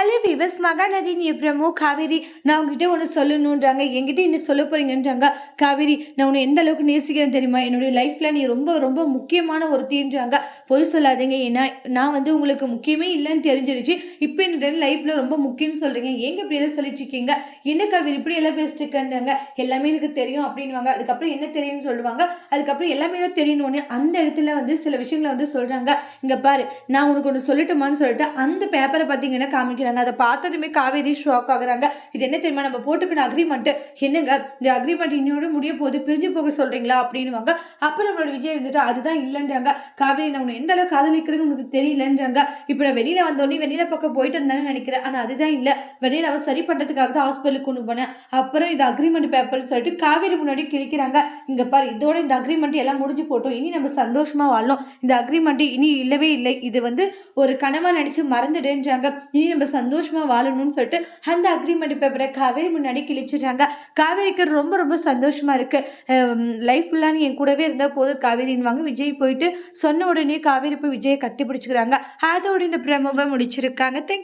Hello விவஸ் நீ promo Kaveri நான் உங்ககிட்ட ஒன்று சொல்லணுன்றாங்க என்கிட்ட என்ன சொல்ல போறீங்கன்றாங்க? காவேரி நான் உன்னை எந்த அளவுக்கு நேசிக்கிறேன் தெரியுமா? என்னுடைய லைஃப்பில் நீ ரொம்ப ரொம்ப முக்கியமான ஒரு தீன்றாங்க பொய் சொல்லாதீங்க. ஏன்னா நான் வந்து உங்களுக்கு முக்கியமே இல்லைன்னு தெரிஞ்சிருச்சு. இப்போ என்னோட லைஃப்பில் ரொம்ப முக்கியம்னு சொல்கிறீங்க ஏங்க இப்படி எல்லாம் சொல்லிட்டு இருக்கீங்க? என்ன காவேரி இப்படி எல்லாம் பேசிட்டு இருக்கேன்றாங்க. எல்லாமே எனக்கு தெரியும் அப்படின்வாங்க அதுக்கப்புறம் என்ன தெரியும்னு சொல்லுவாங்க? அதுக்கப்புறம் எல்லாமே தான் தெரியணும்னு அந்த இடத்துல வந்து சில விஷயங்களை வந்து சொல்கிறாங்க இங்கே பாரு நான் உனக்கு ஒன்று சொல்லட்டுமான்னு சொல்லிட்டு அந்த பேப்பரை பார்த்தீங்கன்னா காமிக்கிறாங்க. அதை பார்த்ததுமே காவேரி ஷாக் ஆகுறாங்க. இது என்ன தெரியுமா? நம்ம போட்டுக்கின அக்ரிமெண்ட்டு என்னங்க? இந்த அக்ரிமெண்ட் இன்னோட முடிய போது பிரிஞ்சு போக சொல்கிறீங்களா அப்படின்னுவாங்க. அப்போ நம்மளோட விஜய் இருந்துட்டு அதுதான் இல்லைன்றாங்க. காவேரி நான் உன்னை எந்த அளவுக்கு காதலிக்கிறேன்னு உனக்கு தெரியலன்றாங்க. இப்போ நான் வெளியில் வந்தோடனே வெளியில் பக்கம் போயிட்டு இருந்தானே நினைக்கிறேன். ஆனால் அதுதான் இல்லை. வெளியில் அவன் சரி பண்ணுறதுக்காக தான் ஹாஸ்பிட்டலுக்கு கொண்டு போனேன். அப்புறம் இது அக்ரிமெண்ட் பேப்பர்னு சொல்லிட்டு காவேரி முன்னாடி கிழிக்கிறாங்க. இங்கே பாரு இதோட இந்த அக்ரிமெண்ட் எல்லாம் முடிஞ்சு போட்டோம். இனி நம்ம சந்தோஷமாக வாழணும். இந்த அக்ரிமெண்ட் இனி இல்லவே இல்லை. இது வந்து ஒரு கனவாக நினைச்சு மறந்துடுன்றாங்க இனி நம்ம சந்தோஷமாக வாழணும்னு சொல்லிட்டு அந்த அக்ரிமெண்ட் பேப்பரை காவேரி முன்னாடி கிழிச்சிடுறாங்க. காவேரிக்கு ரொம்ப ரொம்ப சந்தோஷமாக இருக்குது லைஃப் ஃபுல்லாக நீ என் கூடவே இருந்தால் போதும். காவேரின்வாங்க விஜய் போயிட்டு சொன்ன உடனே காவேரி போய் விஜயை கட்டி பிடிச்சிக்கிறாங்க அதோட இந்த பிரமவை முடிச்சிருக்காங்க. தேங்க்